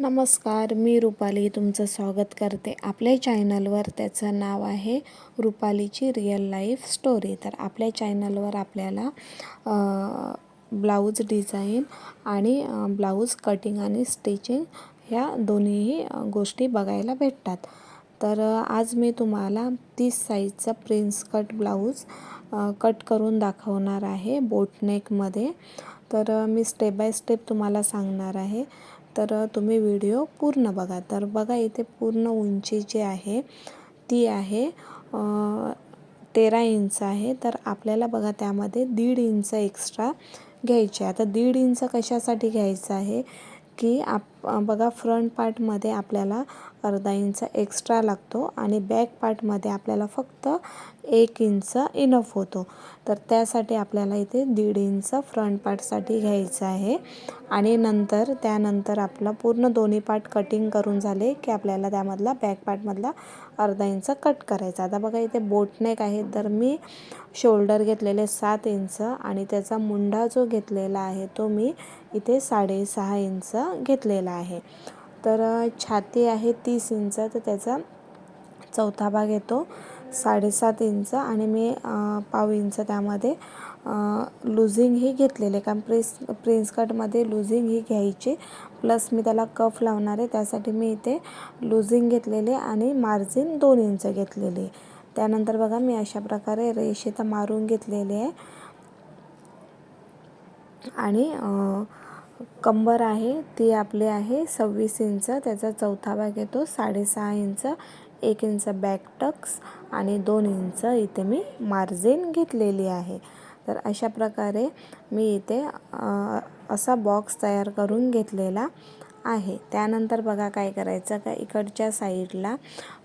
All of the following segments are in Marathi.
नमस्कार मी रुपाली तुमचं स्वागत करते. आपल्या चॅनलवर त्याचं नाव आहे रुपालीची रिअल लाईफ स्टोरी तर आपल्या चॅनलवर आपल्याला ब्लाऊज डिझाईन आणि ब्लाऊज कटिंग आणि स्टिचिंग ह्या दोन्हीही गोष्टी बघायला भेटतात. तर आज मी तुम्हाला तीस साईजचा प्रिन्स कट ब्लाऊज कट करून दाखवणार आहे बोटनेकमध्ये तर मी स्टेप बाय स्टेप तुम्हाला सांगणार आहे. तर तुम्ही व्हिडिओ पूर्ण बघा. तर बघा इथे पूर्ण उंची जी आहे ती आहे तेरा इंच आहे. तर आपल्याला बघा त्यामध्ये दीड इंच एक्स्ट्रा घ्यायचे आता दीड इंच कशासाठी घ्यायचं आहे की आप बघा फ्रंट पार्टमध्ये आपल्याला अर्धा इंच एक्स्ट्रा लागतो आणि बॅक पार्टमध्ये आपल्याला फक्त एक इंच इनफ होतो. तर त्यासाठी आपल्याला इथे दीड इंच फ्रंट पार्टसाठी घ्यायचं आहे. आणि नंतर त्यानंतर आपलं पूर्ण दोन्ही पार्ट कटिंग करून झाले की आपल्याला त्यामधला बॅक पार्टमधला अर्धा इंच कट करायचा. आता बघा इथे बोटनेक आहे तर मी शोल्डर घेतलेले सात इंच आणि त्याचा मुंडा जो घेतलेला आहे तो मी इथे साडेसहा इंच घेतलेला आहे. तर छाती आहे तीस इंच तर त्याचा चौथा भाग येतो साडेसात इंच आणि मी पाव इंच त्यामध्ये लुझिंग ही घेतलेले कारण प्रिन्स प्रिन्स कटमध्ये लुझिंग ही घ्यायची. प्लस मी त्याला कफ लावणार आहे. त्यासाठी मी इथे लुझिंग घेतलेले आणि मार्जिन दोन इंच घेतलेले त्यानंतर बघा मी अशा प्रकारे रेष इथं मारून घेतलेले आहे. आणि कंबर आहे ती आपली आहे सव्वीस इंच. त्याचा चौथा भाग येतो साडेसहा इंच एक इंच बॅक टक्स आणि दोन इंच इथे मी मार्जिन घेतलेली आहे. तर अशा प्रकारे मी इथे असा बॉक्स तयार करून घेतलेला आहे. त्यानंतर बघा काय करायचं का? इकडच्या साईडला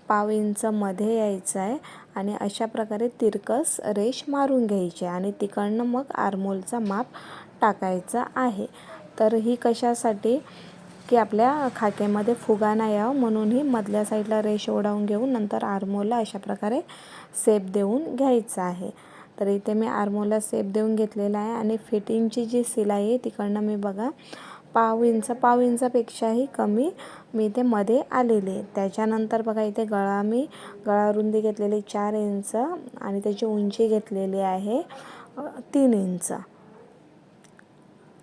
पाव इंच मध्ये यायचं आहे आणि अशा प्रकारे तिरकस रेश मारून घ्यायची आणि तिकडनं मग आरमोलचा माप टाकायचा आहे. तर ही कशासाठी की आपल्या खाक्यामध्ये फुगा नाही यावं म्हणून ही मधल्या साईडला रेश ओढावून घेऊन नंतर आरमोला अशा प्रकारे सेप देऊन घ्यायचं आहे. तर इथे मी आरमोला सेप देऊन घेतलेला आहे आणि फिटिंगची जी सिलाई आहे तिकडनं मी बघा पाव इंच पाव इंचापेक्षाही कमी मी इथे मध्ये आलेली आहे. त्याच्यानंतर बघा इथे गळा मी गळा रुंदी घेतलेली चार इंच आणि त्याची उंची घेतलेली आहे तीन इंच.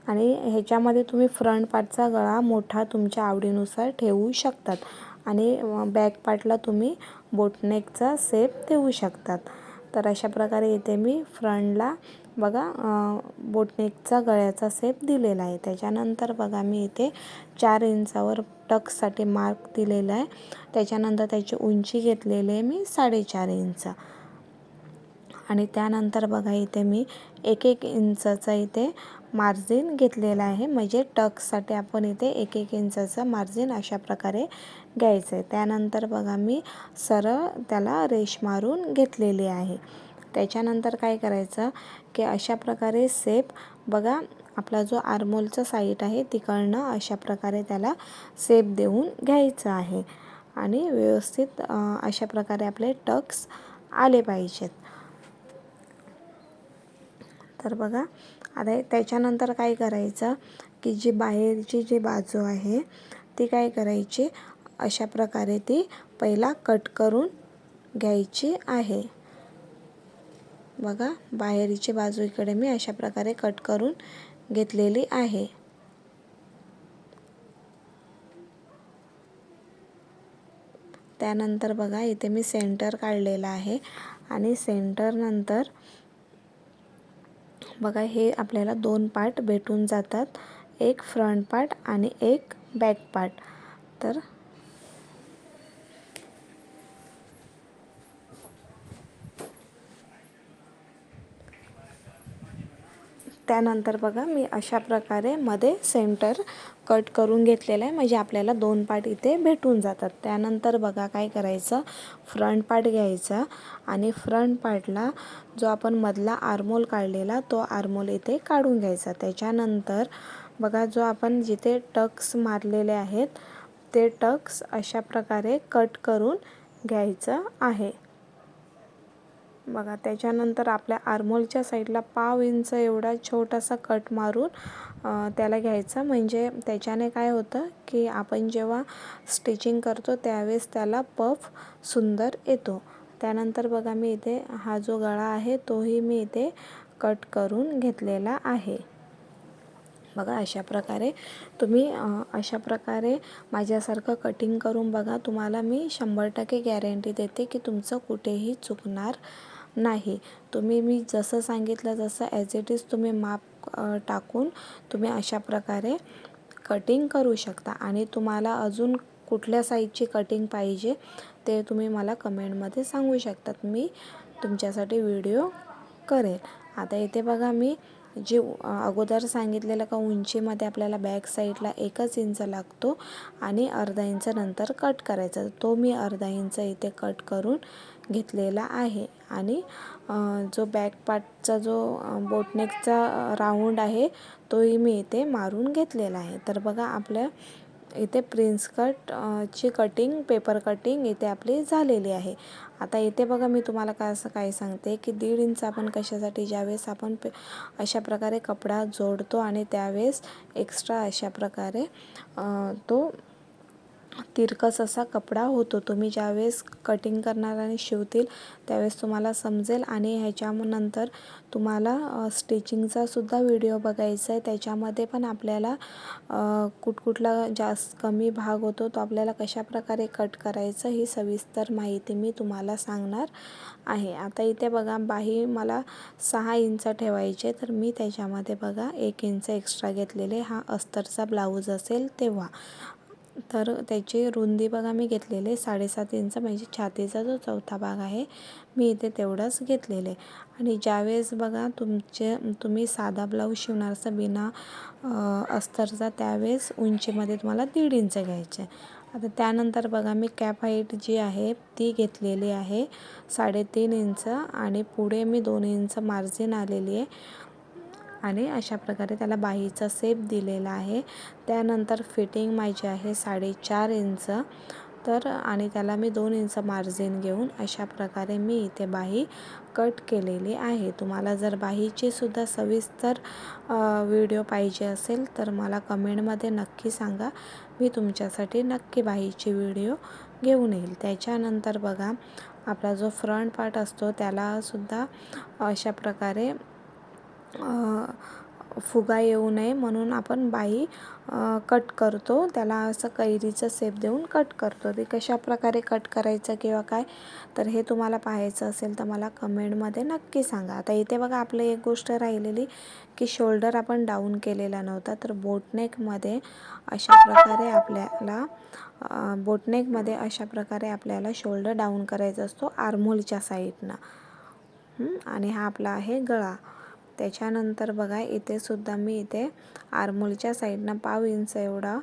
आणि ह्याच्यामध्ये तुम्ही फ्रंट पार्टचा गळा मोठा तुमच्या आवडीनुसार ठेवू शकतात. आणि बॅक पार्टला तुम्ही बोटनेकचा सेप देऊ शकतात. तर अशा प्रकारे इथे मी फ्रंटला बघा बोटनेकचा गळ्याचा सेप दिलेला आहे. त्याच्यानंतर बघा मी इथे चार इंचावर टक्ससाठी मार्क दिलेला आहे. त्याच्यानंतर त्याची उंची घेतलेली आहे मी साडेचार इंच. आणि त्यानंतर बघा इथे मी एक एक इंचाचा इथे मार्जिन घेतलेला आहे. म्हणजे टक्ससाठी आपण इथे एक एक इंचाचं मार्जिन अशा प्रकारे घ्यायचं आहे त्यानंतर बघा मी सरळ त्याला रेश मारून घेतलेली आहे. त्याच्यानंतर काय करायचं की अशा प्रकारे सेप बघा आपला जो आरमोलचा साईट आहे तिकडनं अशा प्रकारे त्याला सेप देऊन घ्यायचं आहे. आणि व्यवस्थित अशा प्रकारे आपले टक्स आले पाहिजेत. तर बघा आता त्याच्यानंतर काय करायचं की जी बाहेरची जी बाजू आहे ती काय करायची? अशा प्रकारे ती पहिला कट करून घ्यायची आहे. बघा बाहेरची बाजू इकडे मी अशा प्रकारे कट करून घेतलेली आहे. त्यानंतर बघा इथे मी सेंटर काढलेला आहे आणि सेंटरनंतर बघा हे आपल्याला दोन पार्ट भेटून जातात. एक फ्रंट पार्ट आणि एक बॅक पार्ट तर त्यानंतर बघा मी अशा प्रकारे मध्ये सेंटर कट करून घेतलेलं आहे. म्हणजे आपल्याला दोन पार्ट इथे भेटून जातात. त्यानंतर बघा काय करायचं? फ्रंट पार्ट घ्यायचा आणि फ्रंट पार्टला जो आपण मधला आर्मोल काढलेला तो आर्मोल इथे काढून घ्यायचा. त्याच्यानंतर बघा जो आपण जिथे टक्स मारलेले आहेत ते टक्स अशा प्रकारे कट करून घ्यायचं आहे. बघा त्याच्यानंतर आपल्या आरमोलच्या साईडला पाव इंच एवढा छोटासा कट मारून त्याला घ्यायचा. म्हणजे त्याच्याने काय होतं की आपण जेव्हा स्टिचिंग करतो त्यावेळेस त्याला पफ सुंदर येतो. त्यानंतर बघा मी इथे हा जो गळा आहे तोही मी इथे कट करून घेतलेला आहे. बघा अशा प्रकारे तुम्ही अशा प्रकारे माझ्यासारखं कटिंग करून बघा. तुम्हाला मी शंभर टक्के गॅरंटी देते की तुमचं कुठेही चुकणार नाही. तुम्ही मी जसं सांगितलं तसं ॲज इट इज तुम्ही माप टाकून तुम्ही अशा प्रकारे कटिंग करू शकता. आणि तुम्हाला अजून कुठल्या साईजची कटिंग पाहिजे ते तुम्ही मला कमेंटमध्ये सांगू शकतात. मी तुमच्यासाठी व्हिडिओ करेल. आता इथे बघा मी जे अगोदर सांगितलेलं का उंचीमध्ये आपल्याला बॅक साईडला एकच इंच लागतो आणि अर्धा इंच नंतर कट करायचा. तो मी अर्धा इंच इथे कट करून घेतलेला आहे. आणि जो बॅक पार्टचा जो बोटनेकचा राऊंड आहे तोही मी इथे मारून घेतलेला आहे. तर बघा आपल्या इथे प्रिन्स कट ची कटिंग पेपर कटिंग इथे आपली झालेली आहे. आता इथे बघा मी तुम्हाला काय असं काय सांगते की दीड इंच आपण कशासाठी ज्यावेळेस आपण पे अशा प्रकारे कपडा जोडतो आणि त्यावेळेस एक्स्ट्रा अशा प्रकारे तो तिरकस असा कपडा होतो. तुम्ही ज्यावेळेस कटिंग करणार आणि शिवतील त्यावेळेस तुम्हाला समजेल आणि ह्याच्यानंतर तुम्हाला स्टिचिंगचा सुद्धा व्हिडिओ बघायचा आहे. त्याच्यामध्ये पण आपल्याला कुठकुठला जास्त कमी भाग होतो. तो आपल्याला कशाप्रकारे कट करायचं ही सविस्तर माहिती मी तुम्हाला सांगणार आहे. आता इथे बघा बाही मला सहा इंच ठेवायचे तर मी त्याच्यामध्ये बघा एक इंच एक्स्ट्रा घेतलेले. हा अस्तरचा ब्लाऊज असेल तेव्हा. तर त्याची रुंदी बघा मी घेतलेले. साडेसात इंच म्हणजे छातीचा जो चौथा भाग आहे मी इथे तेवढंच घेतलेले. आणि ज्यावेळेस बघा तुमचे तुम्ही साधा ब्लाऊज शिवणार असं बिना अस्तरचा त्यावेळेस उंचीमध्ये तुम्हाला दीड इंच घ्यायचे. आता त्यानंतर बघा मी कॅप हाईट जी आहे ती घेतलेली आहे साडेतीन इंच आणि पुढे मी दोन इंच मार्जिन आलेली आहे. आणि अशा प्रकारे त्याला बाहीचा सेप दिलेला आहे. त्यानंतर फिटिंग माझी आहे साडेचार इंच. तर आणि त्याला मी दोन इंच मार्जिन घेऊन अशा प्रकारे मी इथे बाही कट केलेली आहे. तुम्हाला जर बाहीची सुद्धा सविस्तर व्हिडिओ पाहिजे असेल तर मला कमेंटमध्ये नक्की सांगा. मी तुमच्यासाठी नक्की बाहीची व्हिडिओ घेऊन येईल. त्याच्यानंतर बघा आपला जो फ्रंट पार्ट असतो त्यालासुद्धा अशा प्रकारे फुगा येऊ नये म्हणून आपण बाही कट करतो. त्याला असं कैरीचं सेप देऊन कट करतो. ते कशा प्रकारे कट करायचं किंवा काय तर हे तुम्हाला पाहायचं असेल तर मला कमेंटमध्ये नक्की सांगा. आता इथे बघा आपलं एक गोष्ट राहिलेली की शोल्डर आपण डाऊन केलेला नव्हता तर बोटनेकमध्ये अशा प्रकारे आपल्याला बोटनेकमध्ये अशा प्रकारे आपल्याला शोल्डर डाऊन करायचा असतो आर्मोलच्या साईडनं आणि हा आपला आहे गळा. त्याच्यानंतर बघा इथे सुद्धा मी इथे आरमोलच्या साईडनं पाव इंच एवढा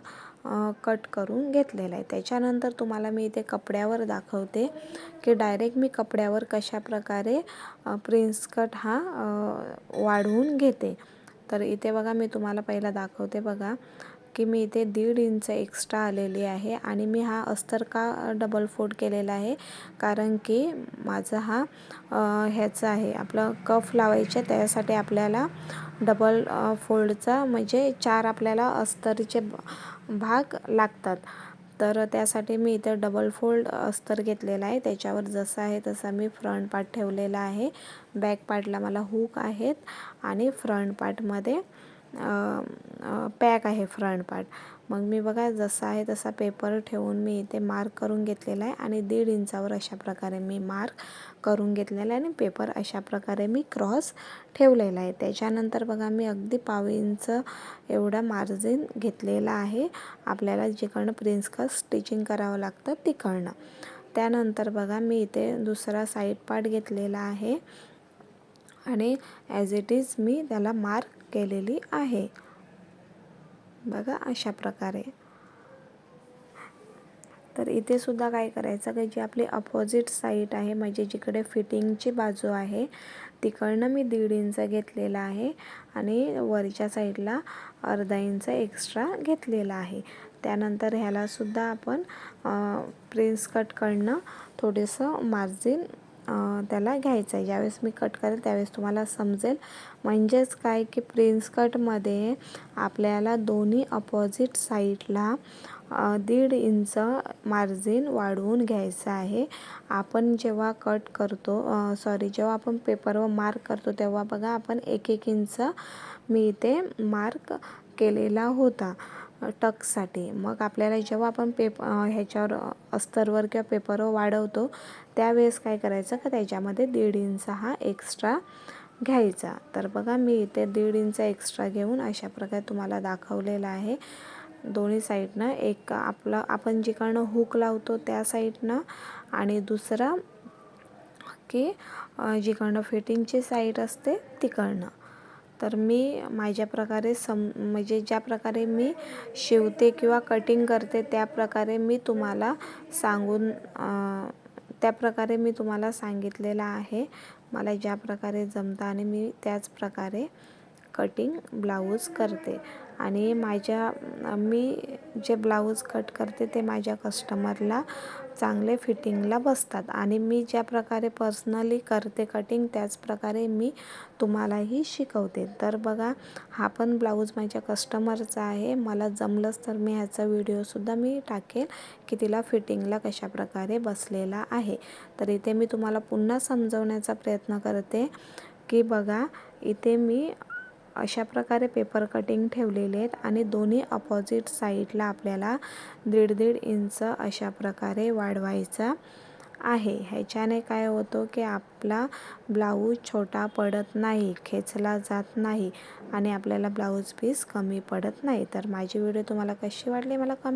कट करून घेतलेला आहे. त्याच्यानंतर तुम्हाला मी इथे कपड्यावर दाखवते की डायरेक्ट मी कपड्यावर कशा प्रकारे प्रिन्स कट हा वाढवून घेते. तर इथे बघा मी तुम्हाला पहिला दाखवते बघा की मी इथे दीड इंच एक्स्ट्रा आलेली आहे आणि मी हा अस्तर का डबल फोल्ड केलेला आहे? कारण की माझा हा ह्याचा आहे. आपलं कफ लावायचे त्यासाठी आपल्याला डबल फोल्डचा म्हणजे चार आपल्याला अस्तरचे भाग लागतात. तर त्यासाठी मी इथं डबल फोल्ड अस्तर घेतलेला आहे. त्याच्यावर जसं आहे तसा मी फ्रंट पार्ट ठेवलेला आहे. बॅक पार्टला मला हुक आहेत. आणि फ्रंट पार्टमध्ये पॅक आहे फ्रंट पार्ट. मग मी बघा जसा आहे तसा पेपर ठेवून मी इथे मार्क करून घेतलेला आहे आणि दीड इंचावर अशा प्रकारे मी मार्क करून घेतलेला आहे आणि पेपर अशा प्रकारे मी क्रॉस ठेवलेला आहे. त्याच्यानंतर बघा मी अगदी पाव इंच एवढा मार्जिन घेतलेला आहे. आपल्याला जिकडनं प्रिन्सकट स्टिचिंग करावं लागतं तिकडनं. त्यानंतर बघा मी इथे दुसरा साईड पार्ट घेतलेला आहे. आणि ॲज इट इज मी त्याला मार्क केलेली आहे. बघा अशा प्रकारे. तर इथे सुद्धा काय करायचं की जी आपली अपोजिट साईड आहे म्हणजे जिकडे फिटिंगची बाजू आहे तिकडनं मी दीड इंच घेतलेला आहे आणि वरच्या साईडला अर्धा इंच एक्स्ट्रा घेतलेला आहे. त्यानंतर ह्यालासुद्धा आपण प्रिन्स कटकडनं थोडंसं मार्जिन त्याला घ्यायचं आहे ज्यावेळेस मी कट करेल त्यावेळेस तुम्हाला समजेल. म्हणजेच काय की प्रिन्स कटमध्ये आपल्याला दोन्ही अपोजिट साईडला दीड इंच मार्जिन वाढवून घ्यायचं आहे. आपण जेव्हा कट करतो सॉरी जेव्हा आपण पेपरवर मार्क करतो तेव्हा बघा आपण एक एक इंच मी इथे मार्क केलेला होता. टकसाठी. मग आपल्याला जेव्हा आपण पेप ह्याच्यावर अस्तरवर किंवा पेपरवर वाढवतो त्यावेळेस काय करायचं का त्याच्यामध्ये दीड इंच हा एक्स्ट्रा घ्यायचा. तर बघा मी इथे दीड इंच एक्स्ट्रा घेऊन अशा प्रकारे तुम्हाला दाखवलेला आहे. दोन्ही साईडनं एक आपलं आपण जिकडनं हुक लावतो त्या साईडनं आणि दुसरा की जिकडनं फिटिंगची साईड असते तिकडनं. तर मी माझ्या प्रकारे सम म्हणजे ज्या प्रकारे मी शिवते किंवा कटिंग करते त्या प्रकारे मी तुम्हाला सांगून त्या प्रकारे मी तुम्हाला सांगितलेलं आहे. मला ज्या प्रकारे जमतं आणि मी त्याच प्रकारे कटिंग ब्लाऊज करते. आणि माझ्या मी जे ब्लाऊज कट करते ते माझ्या कस्टमरला चांगले फिटिंगला बसतात. आणि मी ज्या प्रकारे पर्सनली करते कटिंग त्याच प्रकारे मी तुम्हालाही शिकवते. तर बघा हा पण ब्लाऊज माझ्या कस्टमरचा आहे. मला जमलंच तर मी ह्याचा व्हिडिओसुद्धा मी टाकेल की तिला फिटिंगला कशा प्रकारे बसलेला आहे. तर इथे मी तुम्हाला पुन्हा समजवण्याचा प्रयत्न करते की बघा इथे मी अशा प्रकारे पेपर कटिंग ठेवलेले आहेत आणि दोन्ही अपोजिट साईडला आपल्याला दीड दीड इंच अशा प्रकारे वाढवायचा आहे. ह्याच्याने काय होतो की आपला ब्लाऊज छोटा पडत नाही खेचला जात नाही आणि आपल्याला ब्लाऊज पीस कमी पडत नाही. तर माझी व्हिडिओ तुम्हाला कशी वाटली मला कमी